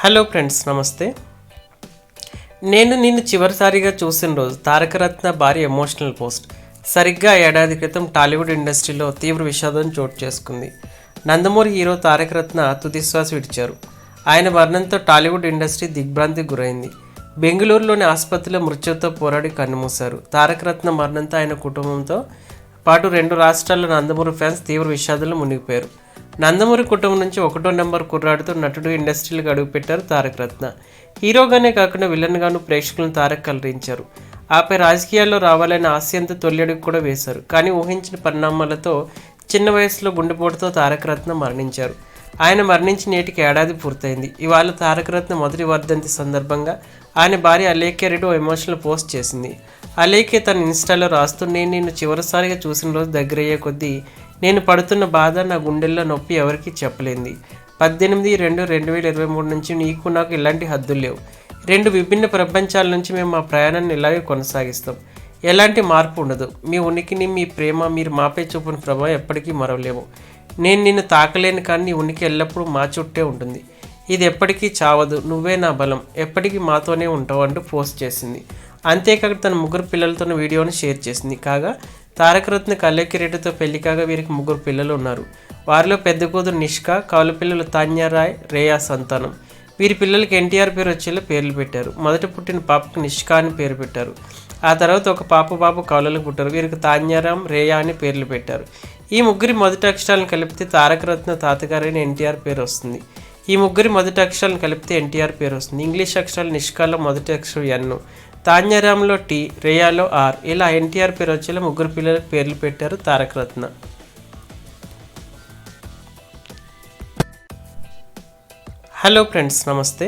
Hello friends నమస్తే. నేను నిన్ను చివరిసారిగా చూసిన రోజు తారకరత్న భారీ ఎమోషనల్ పోస్ట్. సరిగ్గా ఏడాది క్రితం టాలీవుడ్ ఇండస్ట్రీలో తీవ్ర విషాదం చోటు చేసుకుంది. నందమూరి హీరో తారకరత్న తుదిశ్వాస విడిచారు. ఆయన మరణంతో టాలీవుడ్ ఇండస్ట్రీ దిగ్భ్రాంతికి గురైంది. బెంగళూరులోని ఆసుపత్రిలో మృత్యుతో పోరాడి కన్నుమూశారు. తారకరత్న మరణంతో ఆయన కుటుంబంతో పాటు రెండు రాష్ట్రాల్లో నందమూరి ఫ్యాన్స్ తీవ్ర విషాదంలో మునిగిపోయారు. నందమూరి కుటుంబం నుంచి ఒకటో నెంబర్ కుర్రాడుతో నటుడు ఇండస్ట్రీలకు అడుగుపెట్టారు తారక రత్న. హీరోగానే కాకుండా విలన్గాను ప్రేక్షకులను తారక్ కలరించారు ఆపై రాజకీయాల్లో రావాలనే ఆశయంతో తొలి అడుగు కూడా వేశారు. కానీ ఊహించిన పరిణామాలతో చిన్న వయసులో గుండెపోటుతో తారక రత్న మరణించారు. ఆయన మరణించి నేటికి ఏడాది పూర్తయింది. ఇవాళ తారకరత్న మొదటి వర్ధంతి సందర్భంగా ఆయన భార్య అలేఖ్య రెడ్డి ఓ ఎమోషనల్ పోస్ట్ చేసింది. అలేఖ్య తన ఇన్స్టాలో రాస్తూ నేను నిన్ను చివరిసారిగా చూసిన రోజు దగ్గరయ్యే కొద్దీ నేను పడుతున్న బాధ నా గుండెల్లో నొప్పి ఎవరికీ చెప్పలేంది. పద్దెనిమిది రెండు రెండు వేల ఇరవై మూడు నుంచి నీకు నాకు ఇలాంటి హద్దులు లేవు. రెండు విభిన్న ప్రపంచాల నుంచి మేము మా ప్రయాణాన్ని ఇలాగే కొనసాగిస్తాం. ఎలాంటి మార్పు ఉండదు. మీ ఉనికిని మీ ప్రేమ మీరు మాపై చూపిన ప్రభావం ఎప్పటికీ మరవలేము నేను నిన్ను తాకలేను కానీ నీ ఉనికి ఎల్లప్పుడూ మా చుట్టే ఉంటుంది. ఇది ఎప్పటికీ చావదు. నువ్వే నా బలం. ఎప్పటికీ మాతోనే ఉంటావు అంటూ పోస్ట్ చేసింది. అంతేకాక తన ముగ్గురు పిల్లలతో వీడియోను షేర్ చేసింది. కాగా తారకరత్న కళ్ళెక్కిరెడ్డితో పెళ్ళి కాగా వీరికి ముగ్గురు పిల్లలు ఉన్నారు. వారిలో పెద్ద కూతురు నిష్క కౌలు పిల్లలు తాన్యారాయ్ రేయా సంతానం. వీరి పిల్లలకి ఎన్టీఆర్ పేరు వచ్చేలా పేర్లు పెట్టారు. మొదట పుట్టిన పాపకు నిష్క అని పేరు పెట్టారు. ఆ తర్వాత ఒక పాప బాబు కౌలలకు పుట్టారు వీరికి తాన్యారాం రేయా అని పేర్లు పెట్టారు. ఈ ముగ్గురి మొదటి అక్షరాలను కలిపితే తారకరత్న తాతగారైన ఎన్టీఆర్ పేరు వస్తుంది. ఈ ముగ్గురి మొదటి అక్షరాలను కలిపితే ఎన్టీఆర్ పేరు వస్తుంది. ఇంగ్లీష్ అక్షరాలు నిష్కాలో మొదటి అక్షరం ఎన్. తాన్యారాంలో టీ. రేయాలో ఆర్. ఇలా ఎన్టీఆర్ పేరు వచ్చేలా ముగ్గురు పిల్లలకు పేర్లు పెట్టారు తారకరత్న హలో ఫ్రెండ్స్ నమస్తే.